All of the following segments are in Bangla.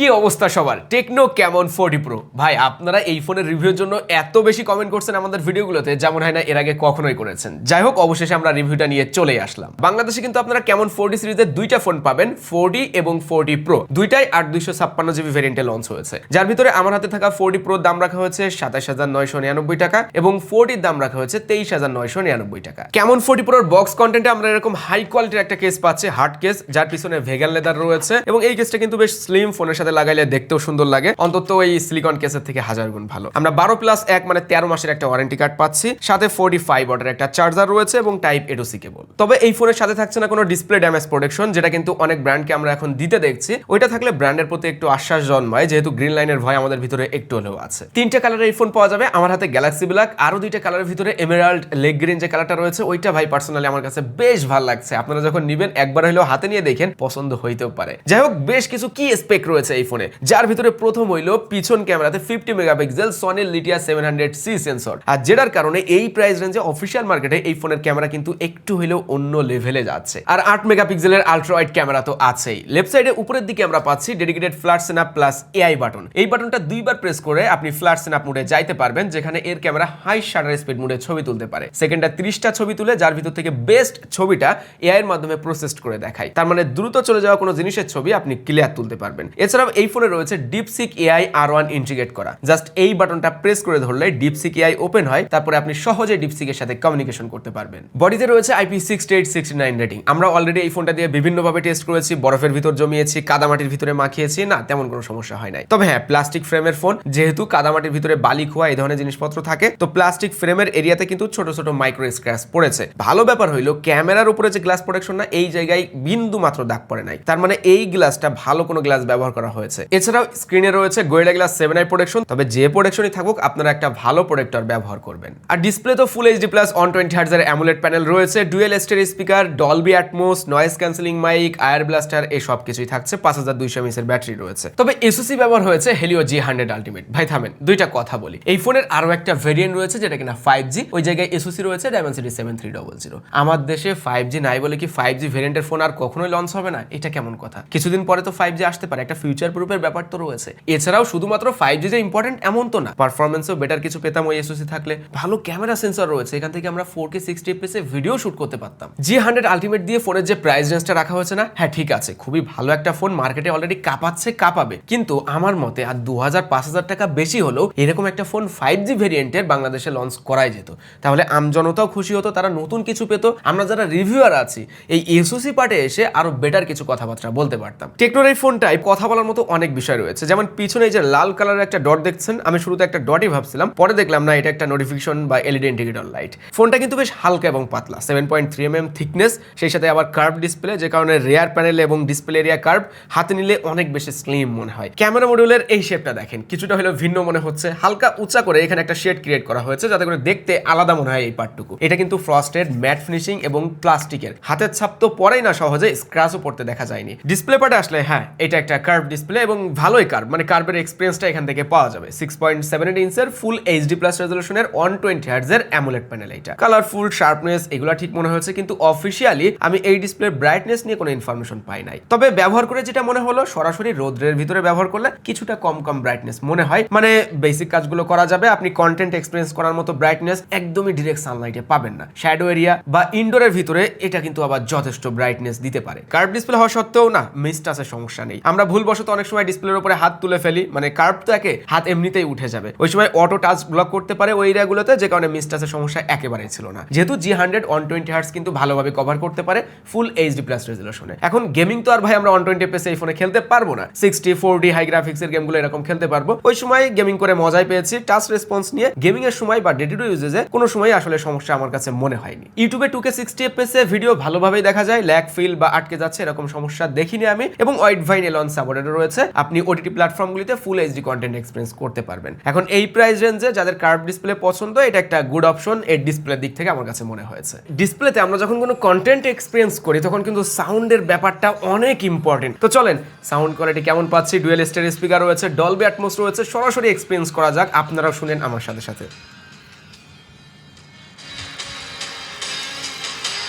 কি অবস্থা সবার? টেকনো কেমন ফোর্টি প্রো ভাই, আপনারা এই ফোনের রিভিউর জন্য এত বেশি কমেন্ট করছেন আমাদের ভিডিওগুলোতে যেমন হয় না এর আগে কখনোই করেছেন। যাই হোক, অবশেষে আমরা রিভিউটা নিয়ে চলে আসলাম। বাংলাদেশে কিন্তু আপনারা কেমন ফোর্টি সিরিজের দুইটা ফোন পাবেন ফোরডি এবং ফোরটি প্রো দুইটাই আট দুইশো ছাপ্পান্ন জিবি ভেরিয়েন্টে লঞ্চ হয়েছে। যার ভিতরে আমার হাতে থাকা ফোরটি প্রোর দাম রাখা হয়েছে সাতাশ হাজার নয়শো নিরানব্বই টাকা এবং ফোরটির দাম রাখা হয়েছে তেইশ হাজার নয়শো নিরানব্বই টাকা। কেমন ফোরটি প্রোর বক্স কন্টেন্টে আমরা এরকম হাই কোয়ালিটির একটা কেস পাচ্ছি হার্ড কেস যার পিছনে ভেগান লেদার রয়েছে এবং এই কেসটা কিন্তু বেশ স্লিম ফোনের সাথে লাগাইলে দেখতেও সুন্দর লাগে। অন্তত এই সিলিকন কেসের থেকে হাজার গুণ ভালো। আমরা বারো প্লাস এক মানে তেরো মাসের একটা ওয়ারেন্টি কার্ড পাচ্ছি। সাথে ফোর্টি ফাইভ অর্ডার একটা চার্জার রয়েছে এবং টাইপ এডোসি কেবল তবে এই ফোনের সাথে থাকছে না কোনো ডিসপ্লে ড্যামেজ প্রোটেকশন যেটা কিন্তু অনেক ব্র্যান্ডকে আমরা এখন দিতে দেখছি। ওইটা থাকলে ব্র্যান্ডের প্রতি একটু আশ্বাস জন্মায়, যেহেতু গ্রিন লাইনের ভয় আমাদের ভিতরে একটু হলেও আছে। তিনটা কালারের এই ফোন পাওয়া যাবে। আমার হাতে গ্যালাক্সি ব্ল্যাক আরও দুইটা কালারের ভিতরে এমেরাল্ড লেগ গ্রিন যে কালারটা রয়েছে, ওইটা ভাই পার্সোনালি আমার কাছে বেশ ভালো লাগছে। আপনারা যখন নিবেন, একবার হলেও হাতে নিয়ে দেখেন, পছন্দ হইতেও পারে। যাই হোক, বেশ কিছু কি স্পেক রয়েছে এই ফোনে, যার ভিতরে প্রথম হইল পিছন ক্যামেরাতে fifty megapixel Sony Lytia seven hundred C sensor আর যেটার কারণে এই প্রাইস রেঞ্জে অফিসিয়াল মার্কেটে এই ফোনের ক্যামেরা কিন্তু একটু হলেও অন্য লেভেলে যাচ্ছে। আর আট মেগাপিক্সেলের আলট্রা ওয়াইড ক্যামেরা তো আছেই। লেফট সাইডে উপরের দিকে আমরা পাচ্ছি dedicated flat snap plus AI button এই বাটনটা দুইবার প্রেস করে আপনি ফ্ল্যাট সেনাপ মোডে যাইতে পারবেন, যেখানে এর ক্যামেরা হাই শাটার স্পিড মোডে ছবি তুলতে পারে। সেকেন্ডটা তিরিশটা ছবি তুলে যার ভিতর থেকে বেস্ট ছবিটা এআই এর মাধ্যমে প্রসেস করে দেখায়। তার মানে দ্রুত চলে যাওয়া কোনো জিনিসের ছবি আপনি ক্লিয়ার তুলতে পারবেন। এছাড়াও এই ফোনে রয়েছে DeepSeek AI R one integrate করা। জাস্ট এই বাটনটা প্রেস করে ধরলে ডিপসিক এআই ওপেন হয়, তারপরে আপনি সহজে ডিপসিকের সাথে কমিউনিকেশন করতে পারবেন। বডিতে রয়েছে IP six eight sixty nine rating আমরা অলরেডি এই ফোনটা দিয়ে বিভিন্নভাবে টেস্ট করেছি, বরফের ভিতর জমিয়েছি, কাদামাটির ভিতরে মাখিয়েছি, না, তেমন কোনো সমস্যা হয় নাই। তবে হ্যাঁ প্লাস্টিক ফ্রেমের ফোন যেহেতু কাদামাটির ভিতরে বালি, খোয়া, এই ধরনের জিনিসপত্র থাকে, তো প্লাস্টিক ফ্রেমের এরিয়াতে কিন্তু ছোট ছোট মাইক্রো স্ক্র্যাচ পড়েছে। ভালো ব্যাপার হইল, ক্যামেরার উপরে যে গ্লাস প্রোটেকশন না, এই জায়গায় বিন্দু মাত্র দাগ পড়ে নাই। তার মানে এই গ্লাসটা ভালো কোনো গ্লাস ব্যবহার করা হয়েছে। এছাড়াও স্ক্রিনে রয়েছে gorilla glass seven i protection তবে যে প্রোটেকশনই থাকুক, আপনারা একটা ভালো প্রোটেক্টর ব্যবহার করবেন। আর ডিসপ্লে তো full HD plus one twenty হার্জের AMOLED panel রয়েছে। Dual stereo speaker Dolby Atmos noise cancelling mic air blaster এই সব কিছুই থাকছে। পাঁচ হাজার দুইশো এমএসের ব্যাটারি রয়েছে। তবে এসওসি ব্যবহার হয়েছে হেলিও জি হান্ড্রেড আলটিমেট ভাই, থামেন, দুইটা কথা বলি। এই ফোনের আরও একটা ভেরিয়েন্ট রয়েছে, যেটা কিনা ফাইভ জি ওই জায়গায় এসওসি রয়েছে Dimensity seven three double zero আমার দেশে ফাইভ জি নাই বলে কি ফাইভ জি ভেরিয়েন্টের ফোন আর কখনোই লঞ্চ হবে না? এটা কেমন কথা? কিছুদিন পরে তো ফাইভ জি আসতে পারে, একটা ফিউচার প্রুফের ব্যাপার তো রয়েছে। এছাড়াও শুধুমাত্র ফাইভ জি যে ইম্পর্টেন্ট এমন তো না। পারফরমেন্সও বেটার কিছু পেতাম ওই এসওসি থাকলে। ভালো ক্যামেরা সেন্সর রয়েছে। এখান থেকে আমরা four K sixty FPS video shoot করতে পারতাম। জি হান্ড্রেড আলটিমেট দিয়ে ফোনের যে প্রাইস রেঞ্জটা রাখা হয়েছে না? হ্যাঁ ঠিক আছে। খুবই ভালো একটা ফোন মার্কেটে অলরেডি কাঁপাচ্ছে, কাঁপাবে। কিন্তু আমার মতে আর দু হাজার পাঁচ হাজার টাকা বেশি হলেও এরকম একটা ফোন ফাইভ জি ভেরিয়েন্টের বাংলাদেশে লঞ্চ করাই যেত। তাহলে আমজনতাও খুশি হতো, তারা নতুন কিছু পেতো। আমরা যারা রিভিউয়ার আছি, এই এসওসি পার্টে এসে আরও বেটার কিছু কথাবার্তা বলতে পারতাম। টেকনোর এই ফোনটায় কথা বলার মতো অনেক বিষয় রয়েছে। যেমন পিছনে যে লাল কালারের একটা ডট দেখছেন, আমি শুরুতে একটা ডটই ভাবছিলাম, পরে দেখলাম না, এটা একটা নোটিফিকেশন বা এলইডি ইন্ডিকেটর লাইট ফোনটা কিন্তু বেশ হালকা এবং পাতলা seven point three M M thickness সেই সাথে আবার কার্ভ ডিসপ্লে যে কারণে রেয়ার প্যানেল এবং ডিসপ্লে এরিয়া কার্ভ হাতে নিলে অনেক বেশি স্লিম মনে হয়। ক্যামেরা মডিউলের এই শেপটা দেখেন, কিছুটা হলেও ভিন্ন মনে হচ্ছে। হালকা উঁচা করে এখানে একটা শেড ক্রিয়েট করা হয়েছে, যাতে করে দেখতে আলাদা মনে হয় এই পার্টটুকু এটা কিন্তু ফ্রস্টেড ম্যাট ফিনিশিং এবং প্লাস্টিকের হাতের ছাপ তো পরেই না সহজে স্ক্র্যাচও পড়তে দেখা যায়নি। ডিসপ্লে পার্টে আসলে হ্যাঁ এটা একটা কার্ভ ডিসপ্লে এবং ভালোই কার্ভ মানে কার্ভের এক্সপিরিয়েন্সটা এখান থেকে পাওয়া যাবে। সিক্স পয়েন্ট সেভেন এইট ইঞ্চের ফুল এইচডি প্লাস রেজলিউশনের ওয়ান টোয়েন্টি হার্জের অ্যামুলেট প্যানেল এটা কালারফুল শার্পনেস এগুলো ঠিক মনে হয়েছে, কিন্তু অফিসিয়ালি আমি এই ডিসপ্লের ব্রাইটনেস নিয়ে কোনো ইনফরমেশন পাই নাই। তবে ব্যবহার করে যেটা মনে হলো, সরাসরি রোদ্রের ভিতরে ব্যবহার করলে কিছুটা কম কম ব্রাইটনেস মনে হয়। মানে বেসিক কাজগুলো করা যাবে, আপনি কন্টেন্ট এক্সপিরিয়েন্স করার মতো ব্রাইটনেস একদমই ডিরেক্ট সানলাইটে পাবেন না। শ্যাডো এরিয়া বা ইনডোরের ভিতরে এটা কিন্তু আবার যথেষ্ট ব্রাইটনেস দিতে পারে। কার্ভ ডিসপ্লে হওয়া সত্ত্বেও না মিসটাসের সমস্যা নেই। আমরা ভুলবশত অনেক সময় ডিসপ্লের উপরে হাত তুলে ফেলি মানে কার্ভ তো একে হাত এমনিতেই উঠে যাবে। ওই সময় অটো টাচ ব্লক করতে পারে ওই এরিয়াগুলোতে যে কারণে মিসটাসের সমস্যা একেবারেই ছিল না। যেহেতু G hundred one twenty hertz কিন্তু ভালোভাবে কভার করতে পারে ফুল এইচডি প্লাস রেজলিউশনে এখন গেমিং তো আর ভাই আমরা ওয়ান টোয়েন্টি এফএস এই ফোনে খেলতে পারব না। সিক্সটি ফোর ডি হাই গ্রাফিক্সের গেমগুলো এরকম খেলতে পারব। ওই সময় গেমিং করে মজাই পেয়েছি। টাচ রেসপন্স নিয়ে গেমিং এর সময় বা ডে টু ইউজেজে কোনো সময় আসলে সমস্যা আমার কাছে মনে হয়নি। ইউটিউবে টুকে সিক্সটি এফএস এ ভিডিও ভালোভাবেই দেখা যায়। ল্যাক ফিল বা আটকে যাচ্ছে এরকম সমস্যা দেখিনি আমি। এবং ওয়াইড ভাইন এলন সাপোর্টেড রয়েছে আপনি ওটিটি প্ল্যাটফর্মগুলিতে ফুল এইচডি কন্টেন্ট এক্সপিরিয়েন্স করতে পারবেন। এখন এই প্রাইস রেঞ্জে যাদের কার্ভ ডিসপ্লে পছন্দ এটা একটা গুড অপশন এর ডিসপ্লে দিক থেকে আমার কাছে মনে হয়েছে। ডিসপ্লেতে আমরা যখন কোনো কন্টেন্ট এক্সপিরিয়েন্স করি তখন কিন্তু সাউন্ডের ব্যাপারটা অনেক ইম্পর্টেন্ট তো চলেন সাউন্ড কোয়ালিটি কেমন পাচ্ছি? ডুয়েল স্টার স্পিকার রয়েছে ডলবি অ্যাটমোস রয়েছে সরাসরি এক্সপিরিয়েন্স করা যাক আপনারাও শুনেন আমার সাথে সাথে।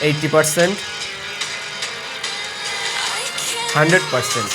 এইটটি পার্সেন্ট হান্ড্রেড পার্সেন্ট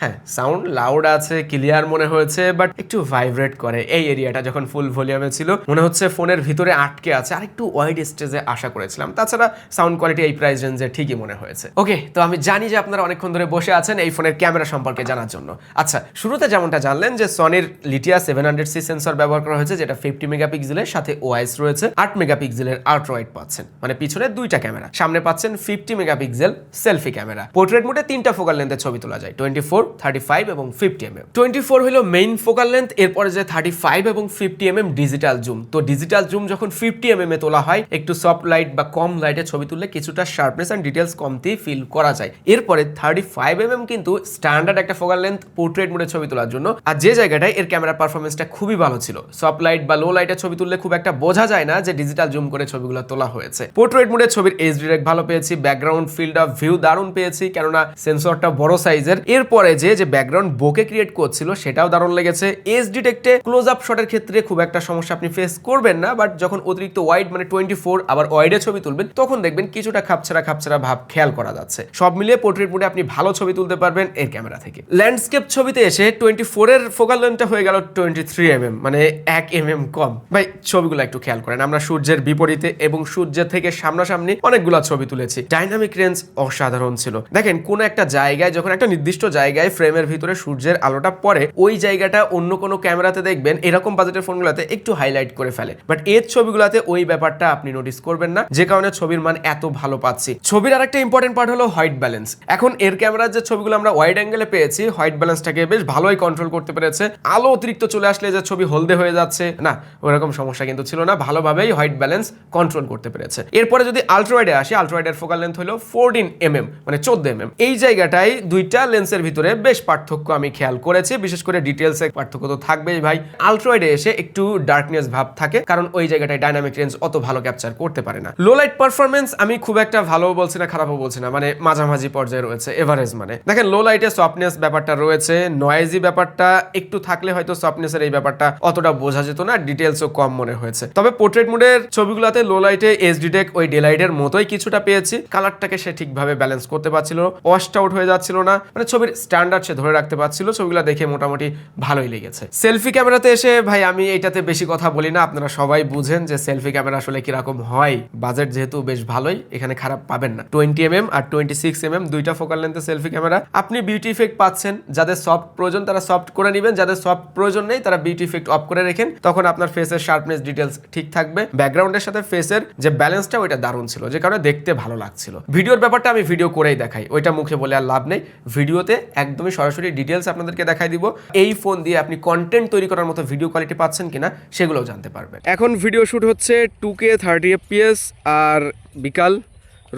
হ্যাঁ সাউন্ড লাউড আছে ক্লিয়ার মনে হয়েছে বাট একটু ভাইব্রেট করে। এই এরিয়াটা যখন ফুল ভলিউমে ছিল, মনে হচ্ছে ফোনের ভিতরে আটকে আছে। আর একটু ওয়াইড স্টেজে আশা করেছিলাম। তাছাড়া সাউন্ড কোয়ালিটি এই প্রাইস রেঞ্জে ঠিকই মনে হয়েছে। ওকে তো আমি জানি যে আপনারা অনেকক্ষণ ধরে বসে আছেন এই ফোনের ক্যামেরা সম্পর্কে জানার জন্য। আচ্ছা শুরুতে যেমনটা জানলেন যে সনির Lytia seven hundred C sensor ব্যবহার করা হয়েছে, যেটা ফিফটি মেগাপিক্সেলের সাথে ওয়াইস রয়েছে, আট মেগাপিক্সেলের আল্ট্রাওয়াইড পাচ্ছেন। মানে পিছনে দুইটা ক্যামেরা সামনে পাচ্ছেন fifty megapixel selfie camera portrait মোডে তিনটা ফোকাল লেন্থে ছবি তোলা যায় টোয়েন্টি ফোর থার্টি ফাইভ এবং fifty M M twenty four হলো মেইন ফোকাল লেন্থ এরপরে যে থার্টি ফাইভ এবং fifty M M digital zoom তো ডিজিটাল জুম যখন ফিফটি এম এম এ তোলা হয়, একটু সফট লাইট বা কম লাইটে ছবি তুললে কিছুটা শার্পনেস অ্যান্ড ডিটেলস কমতেই ফিল করা যায়। এরপরে থার্টি ফাইভ এম এম কিন্তু স্ট্যান্ডার্ড একটা ফোকাল লেন্থ পোর্ট্রেট মোডে ছবি তোলার জন্য। আর যে জায়গাটায় এর ক্যামেরা পারফরমেন্সটা খুবই ভালো ছিল। সফট লাইট বা লো লাইটে ছবি তুললে খুব একটা বোঝা যায় না যে ডিজিটাল জুম করে ছবিগুলো তোলা হয়েছে। পোর্ট্রেট মোডে ছবির এইচ ডিরেক্ট ভালো পেয়েছি ব্যাকগ্রাউন্ড ফিল্ড অফ ভিউ দারুণ পেয়েছি, কেননা সেন্সরটা বড় সাইজের এরপরে যে যে ব্যাকগ্রাউন্ড বোকে ক্রিয়েট করছিল, সেটাও দারুণ লেগেছে। এইচ ডিটেক্টে ক্লোজ আপ শটের ক্ষেত্রে খুব একটা সমস্যা আপনি ফেস করবেন না বাট যখন অতিরিক্ত ওয়াইড মানে টোয়েন্টি ফোর আবার ওয়াইডে ছবি তুলবেন, তখন দেখবেন কিছুটা খাপছাড়া খাপছাড়া ভাব খেয়াল করা যাচ্ছে। সব মিলিয়ে পোর্ট্রেট মোডে আপনি ভালো ছবি তুলতে পারবেন এর ক্যামেরা থেকে। ল্যান্ডস্কেপ ছবিতে এসে টোয়েন্টি ফোরের ফোকাল লেন্থটা হয়ে গেল টোয়েন্টি থ্রি এম এম মানে এক এম এম কম। ভাই, ছবিগুলো একটু খেয়াল করেন। আমরা সূর্যের বিপরীতে এবং সূর্যের থেকে সামনাসামনি অনেকগুলো ছবি তুলেছি। ডাইনামিক রেঞ্জ অসাধারণ ছিল। দেখেন, কোন একটা জায়গায়, যখন একটা নির্দিষ্ট জায়গায় ফ্রেমের ভিতরে সূর্যের আলোটা পড়ে, ওই জায়গাটা অন্য কোনো ক্যামেরাতে দেখবেন, এরকম বাজেটের ফোনগুলোতে একটু হাইলাইট করে ফেলে। বাট এর ছবিগুলোতে ওই ব্যাপারটা আপনি নোটিস করবেন না, যে কারণে ছবির মান এত ভালো পাচ্ছি। ছবির আরেকটা ইম্পর্টেন্ট পার্ট হলো হোয়াইট ব্যালেন্স এখন এর ক্যামেরার যে ছবিগুলো আমরা ওয়াইড অ্যাঙ্গেলে পেয়েছি হোয়াইট ব্যালেন্সটাকে বেশ ভালোই কন্ট্রোল করতে পেরেছে। আলো অতিরিক্ত চলে আসলে যে ছবি হলদে হয়ে যাচ্ছে, না, ওরকম সমস্যা কিন্তু ছিল না, ভালোভাবেই হোয়াইট ব্যালেন্স কন্ট্রোল করতে পেরেছে। এরপরে যদি আলট্রাওয়াইডে আসি আলট্রাওয়াইডের ফোকাল লেন্থ হলো ফোরটিন এম এম মানে চোদ্দ এম এম এই জায়গাটায় দুইটা লেন্সের ভিতরে বেশ পার্থক্য আমি খেয়াল করেছি। বিশেষ করে ডিটেলসে পার্থক্য তো থাকবেই ভাই। আলট্রাওয়াইডে এসে একটু ডার্কনেস ভাব থাকে, কারণ ওই জায়গাটায় ডাইনামিক রেঞ্জ অত ভালো ক্যাপচার করতে পারে না। লো লাইট পারফরমেন্স আমি খুব একটা ভালো বলছি না, খারাপও বলছি না মানে মাঝামাঝি পর্যায়ে রয়েছে এভারেজ মানে। দেখেন লো লাইটে সফটনেস ব্যাপারটা রয়েছে নয়েজি ব্যাপারটা একটু থাকলে হয়তো সফটনেসের এই ব্যাপারটা অতটা বোঝা যেত না ডিটেলসও কম মনে হয়েছে। তবে পোর্ট্রেট মোডের ছবিগুলোতে লো লাইটে এইচডি টেক ওই ডেলাইটের মতোই কিছুটা পেয়েছি। কালারটাকে সে ঠিকভাবে ব্যালেন্স করতে পারছিল ওয়াশড আউট হয়ে যাচ্ছিল না। মানে ছবির স্ট্যান্ডার্ড সে ধরে রাখতে পারছিল, ছবিগুলো দেখে মোটামুটি ভালোই লেগেছে। সেলফি ক্যামেরাতে এসে, ভাই, আমি এটাতে বেশি কথা বলি না, আপনারা সবাই বুঝেন যে সেলফি ক্যামেরা আসলে কীরকম হয়। বাজেট যেহেতু বেশ ভালোই, এখানে খারাপ পাবেন না। টোয়েন্টি এম আর টোয়েন্টি সিক্স এম দুইটা ফোকাল লেন্থে সেলফি ক্যামেরা আপনি বিউটি ইফেক্ট পাচ্ছেন, যাদের সফট প্রয়োজন, তারা সফট করে নেবেন। যাদের সফট প্রয়োজন নেই, তারা বিউটি ইফেক্ট অফ করে রেখেন। তখন আপনার ফেসের শার্পনেস ডিটেলস ঠিক থাকবে। ব্যাকগ্রাউন্ডের সাথে ফেসের যে ব্যালেন্সটা ওইটা দারুণ ছিল, যে কারণে দেখতে ভালো লাগছিল। ভিডিওর ব্যাপারটা আমি ভিডিও করেই দেখাই, ওইটা মুখে বলে আর লাভ নেই। ভিডিওতে একদমই সরাসরি ডিটেলস আপনাদেরকে দেখাই দিব। এই ফোন দিয়ে আপনি কন্টেন্ট তৈরি করার মতো ভিডিও কোয়ালিটি পাচ্ছেন কিনা, সেগুলোও জানতে পারবেন। এখন ভিডিও শুট হচ্ছে টু কে থার্টি এফপিএস আর বিকাল।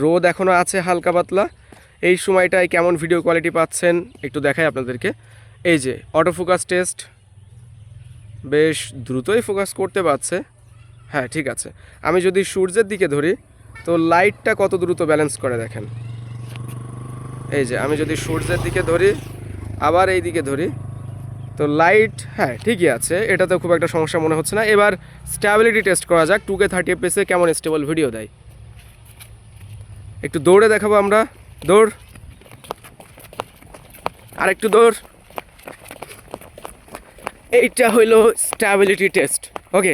রোদ এখনও আছে হালকা পাতলা। এই সময়টায় কেমন ভিডিও কোয়ালিটি পাচ্ছেন একটু দেখাই আপনাদেরকে। এই যে অটো ফোকাস টেস্ট বেশ দ্রুতই ফোকাস করতে পারছে। হ্যাঁ ঠিক আছে। আমি যদি সূর্যের দিকে ধরি, তো লাইটটা কত দ্রুত ব্যালেন্স করে দেখেন। এই যে, আমি যদি সূর্যের দিকে ধরি, আবার এই দিকে ধরি, তো লাইট হ্যাঁ ঠিকই আছে এটাতে খুব একটা সমস্যা মনে হচ্ছে না। এবার স্ট্যাবিলিটি টেস্ট করা যাক টু কে থার্টি এফপিএসে কেমন স্টেবল ভিডিও দেয়। একটু দৌড়ে দেখাবো আমরা। দৌড়। আর একটু দৌড়। এইটা হইল স্ট্যাবিলিটি টেস্ট ওকে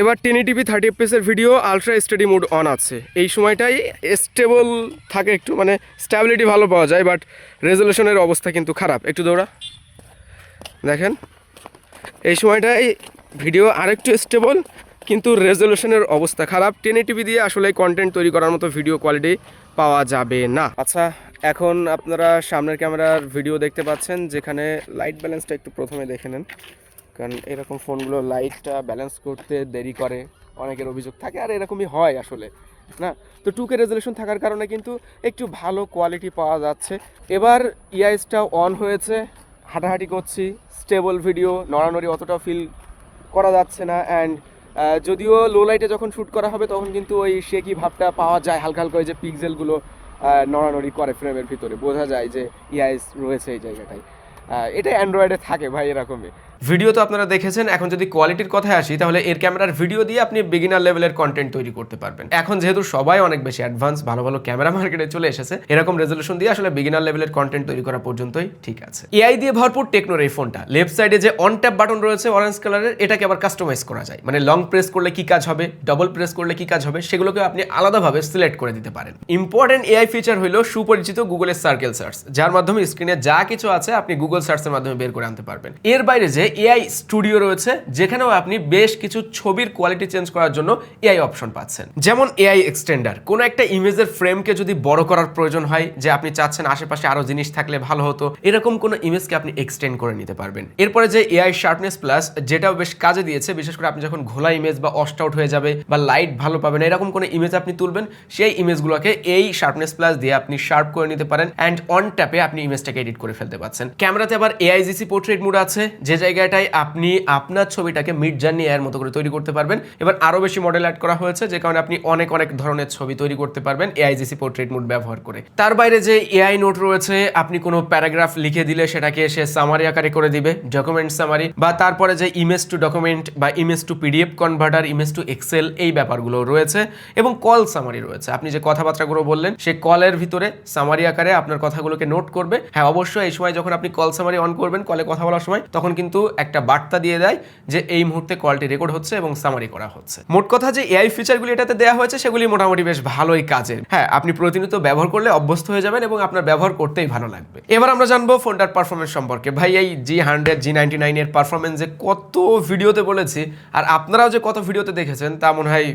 এবার ten TV thirty এফপিএসের video ultra steady mode on আছে। এই সময়টাই স্টেবল থাকে একটু মানে স্ট্যাবিলিটি ভালো পাওয়া যায় বাট রেজলিউশনের অবস্থা কিন্তু খারাপ। একটু দৌড়া। দেখেন, এই সময়টাই ভিডিও আরেকটু স্টেবল কিন্তু রেজলিউশনের অবস্থা খারাপ। টেন টিভি দিয়ে আসলে কন্টেন্ট তৈরি করার মতো ভিডিও কোয়ালিটি পাওয়া যাবে না। আচ্ছা এখন আপনারা সামনের ক্যামেরার ভিডিও দেখতে পাচ্ছেন, যেখানে লাইট ব্যালেন্সটা একটু প্রথমে দেখে নেন। কারণ এরকম ফোনগুলো লাইটটা ব্যালেন্স করতে দেরি করে, অনেকের অভিযোগ থাকে, আর এরকমই হয় আসলে, না? তো টু কে রেজলিউশন থাকার কারণে কিন্তু একটু ভালো কোয়ালিটি পাওয়া যাচ্ছে। এবার ইআইসটা অন হয়েছে, হাঁটাহাঁটি করছি স্টেবল ভিডিও নড়ানড়ি অতটা ফিল করা যাচ্ছে না অ্যান্ড যদিও লো লাইটে যখন শ্যুট করা হবে, তখন কিন্তু ওই শেকি ভাবটা পাওয়া যায়, হালকা হালকা ওই যে পিক্সেলগুলো নড়ানড়ি করে ফ্রেমের ভিতরে। বোঝা যায় যে ইআইএস রয়েছে এই জায়গাটায়। এটা অ্যান্ড্রয়েডে থাকে ভাই এরকমই। ভিডিও তো আপনারা দেখেছেন, এখন যদি কোয়ালিটির কথায় আসি, তাহলে এর ক্যামেরার ভিডিও দিয়ে আপনি বিগিনার লেভেলের কন্টেন্ট তৈরি করতে পারবেন। এখন যেহেতু সবাই অনেক বেশি অ্যাডভান্স ভালো ভালো ক্যামেরা মার্কেটে চলে এসেছে, এরকম রেজলিউশন দিয়ে আসলে বিগিনার লেভেলের কন্টেন্ট তৈরি করা পর্যন্তই ঠিক আছে। এআই দিয়ে ভরপুর টেকনোর এই ফোনটা লেফট সাইডে যে অন ট্যাপ বাটন রয়েছে অরেঞ্জ কালারের এটাকে আবার কাস্টমাইজ করা যায়। মানে লং প্রেস করলে কি কাজ হবে ডবল প্রেস করলে কি কাজ হবে, সেগুলোকে আপনি আলাদাভাবে সিলেক্ট করে দিতে পারেন। ইম্পর্টেন্ট এআই ফিচার হলো সুপরিচিত গুগলের সার্কেল সার্চ যার মাধ্যমে স্ক্রিনে যা কিছু আছে আপনি গুগল সার্চের মাধ্যমে বের করে আনতে পারবেন। এর বাইরে যে এআই স্টুডিও রয়েছে, যেখানেও আপনি বেশ কিছু ছবির কোয়ালিটি চেঞ্জ করার জন্য এআই অপশন পাচ্ছেন। যেমন এআই এক্সটেন্ডার কোনো একটা ইমেজের ফ্রেমকে যদি বড় করার প্রয়োজন হয়, যে আপনি চাচ্ছেন আশেপাশে আরও জিনিস থাকলে ভালো হতো, এরকম কোনো ইমেজকে আপনি এক্সটেন্ড করে নিতে পারবেন। এরপরে যে এআই শার্পনেস প্লাস যেটাও বেশ কাজে দিয়েছে, বিশেষ করে আপনি যখন ঘোলা ইমেজ বা অস্ট আউট হয়ে যাবে বা লাইট ভালো পাবেন, এরকম কোনো ইমেজ আপনি তুলবেন, সেই ইমেজগুলোকে এই শার্পনেস প্লাস দিয়ে আপনি শার্প করে নিতে পারেন অ্যান্ড অন ট্যাপে আপনি ইমেজটাকে এডিট করে ফেলতে পারছেন। ক্যামেরাতে আবার এআইজিসি পোর্ট্রেট মোড আছে, যে জায়গাটায় আপনি আপনার ছবিটাকে মিড জার্নি এর মতো করে তৈরি করতে পারবেন। এবার আরও বেশি মডেল অ্যাড করা হয়েছে, যে কারণে আপনি অনেক অনেক ধরনের ছবি তৈরি করতে পারবেন এআইজিসি পোর্ট্রেট মোড ব্যবহার করে। তার বাইরে যে এআই নোট রয়েছে, আপনি কোনো প্যারাগ্রাফ লিখে দিলে সেটাকে সে সামারি আকারে করে দিবে ডকুমেন্ট সামারি বা তারপরে যে ইমেজ টু ডকুমেন্ট বা image to PDF converter image to Excel এই ব্যাপারগুলো রয়েছে, এবং কল সামারি রয়েছে। আপনি যে কথাবার্তাগুলো বললেন, সে কলের ভিতরে সামারি আকারে আপনার কথাগুলোকে নোট করবে। হ্যাঁ অবশ্যই এই সময় যখন আপনি কল সামারি অন করবেন কলে কথা বলার সময়, তখন কিন্তু একটা বার্তা দিয়ে দেয় যে এই মুহূর্তে কলটি রেকর্ড হচ্ছে এবং সামারি করা হচ্ছে। মোট কথা যে এআই ফিচারগুলি এটাতে দেওয়া হয়েছে, সেগুলি মোটামুটি বেশ ভালোই কাজের। হ্যাঁ আপনি প্রতিনিয়ত ব্যবহার করলে অভ্যস্ত হয়ে যাবেন এবং আপনার ব্যবহার করতেই ভালো লাগবে। এবার আমরা জানব ফোনটার পারফরমেন্স সম্পর্কে। ভাই, এই জি হান্ড্রেড জি নাইনটি নাইনের পারফরমেন্স যে কত ভিডিওতে বলেছি, আর আপনারাও যে কত ভিডিওতে দেখেছেন, তা মনে হয়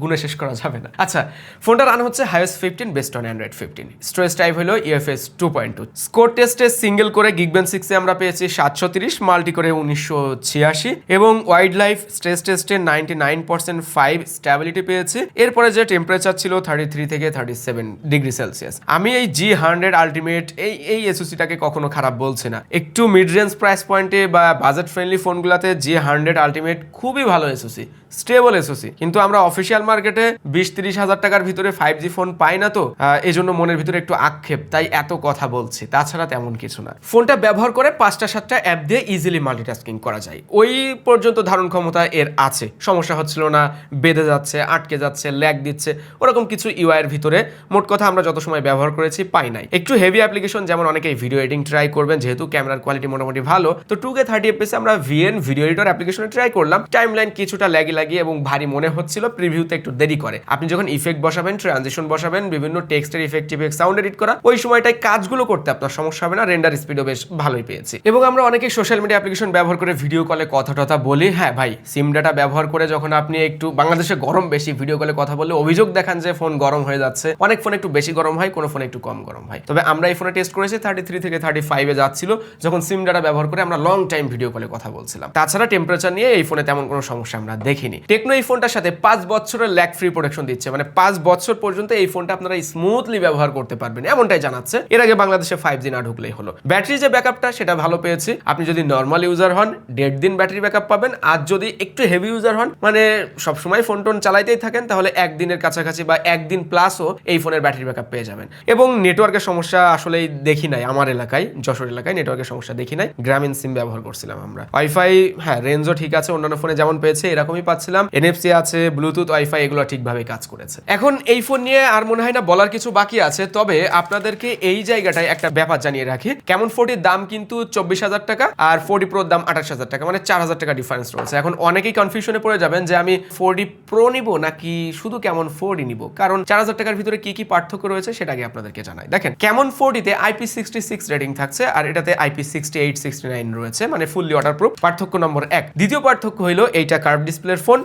গুণে শেষ করা যাবে না। আচ্ছা ফোনটা রান হচ্ছে HiOS fifteen based on Android fifteen storage type হলো UFS two point two score টেস্টে সিঙ্গেল করে গিগবেন সিক্সে আমরা পেয়েছি সাতশো তিরিশ মাল্টি করে উনিশশো ছিয়াশি। এবং ওয়াইল্ড লাইফ স্ট্রেস টেস্টে ninety nine percent five stability পেয়েছি। এরপরে যে টেম্পারেচার ছিল থার্টি থ্রি থেকে থার্টি সেভেন ডিগ্রি সেলসিয়াস আমি এই জি হান্ড্রেড আলটিমেট এই এই এসওসিটাকে কখনো খারাপ বলছি না। একটু মিড রেঞ্জ প্রাইস পয়েন্টে বা বাজেট ফ্রেন্ডলি ফোনগুলোতে জি হান্ড্রেড আলটিমেট খুবই ভালো এসওসি স্টেবল এসওসি কিন্তু আমরা অফিসিয়াল মার্কেটে বিশ তিরিশ হাজার টাকার ভিতরে ফাইভ জি ফোন পাই না তো এই জন্য মনের ভিতরে একটু আক্ষেপ, তাই এত কথা বলছি, তাছাড়া তেমন কিছু না। ফোনটা ব্যবহার করে পাঁচটা সাতটা অ্যাপ দিয়ে ইজিলি মাল্টিটাস্কিং করা যায়। ওই পর্যন্ত ধারণ ক্ষমতা এর আছে, সমস্যা হচ্ছিল না, বেঁধে যাচ্ছে, আটকে যাচ্ছে ল্যাগ দিচ্ছে, ওরকম কিছু ইউআই এর ভিতরে মোট কথা আমরা যত সময় ব্যবহার করেছি পাই নাই। একটু হেভি অ্যাপ্লিকেশন যেমন অনেকেই ভিডিও এডিটিং ট্রাই করবেন, যেহেতু ক্যামেরার কোয়ালিটি মোটামুটি ভালো, তো টু কে থার্টি এফপিএস আমরা ভিএন ভিডিও এডিটর অ্যাপ্লিকেশনে ট্রাই করলাম। টাইম লাইন কিছুটা ল্যাগি লাগিয়ে এবং ভারী মনে হচ্ছিল প্রিভিউতে একটু দেরি করে। আপনি যখন ইফেক্ট বসাবেন ট্রানজিশন বসাবেন, বিভিন্ন টেক্সটের ইফেক্ট ইফেক্ট সাউন্ড এডিট করা, ওই সময়টায় কাজগুলো করতে আপনার সমস্যা হবে না রেন্ডার স্পিডও বেশ ভালোই পেয়েছি। এবং আমরা অনেকে সোশ্যাল মিডিয়া অ্যাপ্লিকেশন ব্যবহার করে ভিডিও কলে কথা টথা বলি। হ্যাঁ ভাই সিম ডাটা ব্যবহার করে যখন আপনি একটু বাংলাদেশে গরম বেশি ভিডিও কলে কথা বললে অভিযোগ দেখান যে ফোন গরম হয়ে যাচ্ছে। অনেক ফোন একটু বেশি গরম হয়, কোনো ফোন একটু কম গরম হয়। তবে আমরা এই ফোনে টেস্ট করেছি থার্টি থ্রি থেকে থার্টি ফাইভে যাচ্ছিল। যখন সিম ডাটা ব্যবহার করে আমরা লং টাইম ভিডিও কলে কথা বলছিলাম। তাছাড়া টেম্পারেচার নিয়ে এই ফোনে তেমন কোনো সমস্যা আমরা দেখিনি। টেকনো এই ফোনটার সাথে পাঁচ বছরের ল্যাক ফ্রি প্রোটেকশন দিচ্ছে। মানে পাঁচ বছর পর্যন্ত এই ফোনটা আপনারা স্মুথলি ব্যবহার করতে পারবেন, এমনটাই জানাচ্ছে। এর আগে বাংলাদেশে ফাইভ জি না ঢুকলেই হলো। ব্যাটারি যে ব্যাকআপটা সেটা ভালো পেয়েছি। আপনি যদি নর্মাল ইউজার হন, দেড় দিন ব্যাটারি ব্যাকআপ পাবেন। আর যদি একটু হেভি ইউজার হন মানে সবসময় ফোন টোন চালাইতেই থাকেন, তাহলে একদিনের কাছাকাছি বা একদিন প্লাসও এই ফোনের ব্যাটারি ব্যাকআপ পেয়ে যাবেন। এবং নেটওয়ার্কের সমস্যা আসলেই দেখি নাই, আমার এলাকায়, যশোর এলাকায় নেটওয়ার্কের সমস্যা দেখি নাই। গ্রামীণ সিম ব্যবহার করছিলাম আমরা। ওয়াইফাই হ্যাঁ রেঞ্জও ঠিক আছে, অন্যান্য ফোনে যেমন পেয়েছে, এরকমই পাচ্ছিলাম। এনএফসি আছে ব্লুটুথ ওয়াইফাই এগুলো ঠিকভাবে কাজ করেছে। এখন এই ফোন নিয়ে আর মনে হয় না বলার কিছু বাকি আছে, তবে আপনাদেরকে এই জায়গাটায় একটা ব্যাপার জানিয়ে রাখি। কেমন ফোর্টির দাম কিন্তু চব্বিশ হাজার টাকা আর ফোর্টি প্রোর দাম আঠাশ হাজার টাকা মানে চার হাজার টাকা ডিফারেন্স রয়েছে। এখন অনেকেই কনফিউশনে পড়ে যাবেন যে আমি ফোর্টি প্রো নিব নাকি শুধু কেমন ফোর্ডি নিব? কারণ চার হাজার টাকার ভিতরে কি কি পার্থক্য রয়েছে সেটা আগে আপনাদেরকে জানাই। দেখেন, কেমন ফোর্টিতে আইপি সিক্সটি সিক্স রেটিং থাকছে আর এটাতে IP sixty eight sixty nine রয়েছে মানে ফুললি ওয়াটার প্রুফ পার্থক্য নম্বর এক। দ্বিতীয় পার্থক্য হইল এইটা কার্ভ ডিসপ্লের ফোন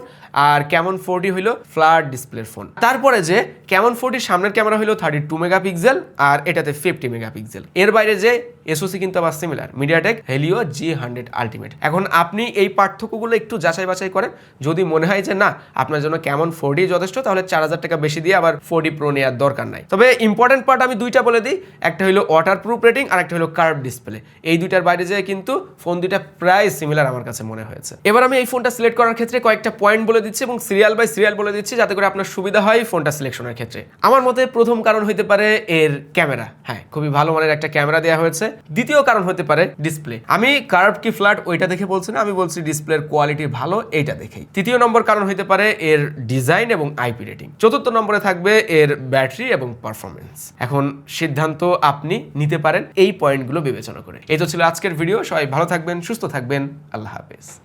আর কেমন ফোরটি হইল ফ্ল্যাট ডিসপ্লের ফোন। তারপরে যে কেমন ফোরটির সামনের ক্যামেরা হলো থার্টি টু মেগাপিক্সেল আর এটাতে ফিফটি মেগাপিক্সেল। এর বাইরে যে এসওসি কিন্তু আবার similar MediaTek Helio G hundred ultimate এখন আপনি এই পার্থক্যগুলো একটু যাচাই বাছাই করেন। যদি মনে হয় যে না, আপনার জন্য কেমন ফোরডি যথেষ্ট, তাহলে চার হাজার টাকা বেশি দিয়ে আবার ফোরডি প্রো নেওয়ার দরকার নাই। তবে ইম্পর্টেন্ট পার্ট আমি দুইটা বলে দিই। একটা হলো ওয়াটার প্রুফ রেটিং আর একটা হলো কার্ভ ডিসপ্লে এই দুইটার বাইরে যেয়ে কিন্তু ফোন দুইটা প্রায় সিমিলার আমার কাছে মনে হয়েছে। এবার আমি এই ফোনটা সিলেক্ট করার ক্ষেত্রে কয়েকটা পয়েন্ট বলে দিচ্ছি এবং সিরিয়াল বাই সিরিয়াল বলে দিচ্ছি যাতে করে আপনার সুবিধা হয় ফোনটা সিলেকশনের ক্ষেত্রে। আমার মতে প্রথম কারণ হতে পারে এর ক্যামেরা। হ্যাঁ খুবই ভালো মানের একটা ক্যামেরা দেওয়া হয়েছে। দ্বিতীয় কারণ হতে পারে ডিসপ্লে। আমি কার্ভ কি ফ্ল্যাট ওইটা দেখে বলছি না, আমি বলছি ডিসপ্লের কোয়ালিটি ভালো, এইটা দেখেই। তৃতীয় নম্বর কারণ হতে পারে এর ডিজাইন এবং আইপি রেটিং। চতুর্থ নম্বরে থাকবে এর ব্যাটারি এবং পারফরমেন্স এখন সিদ্ধান্ত আপনি নিতে পারেন এই পয়েন্টগুলো বিবেচনা করে। এই তো ছিল আজকের ভিডিও, সবাই ভালো থাকবেন, সুস্থ থাকবেন, আল্লাহ হাফেজ।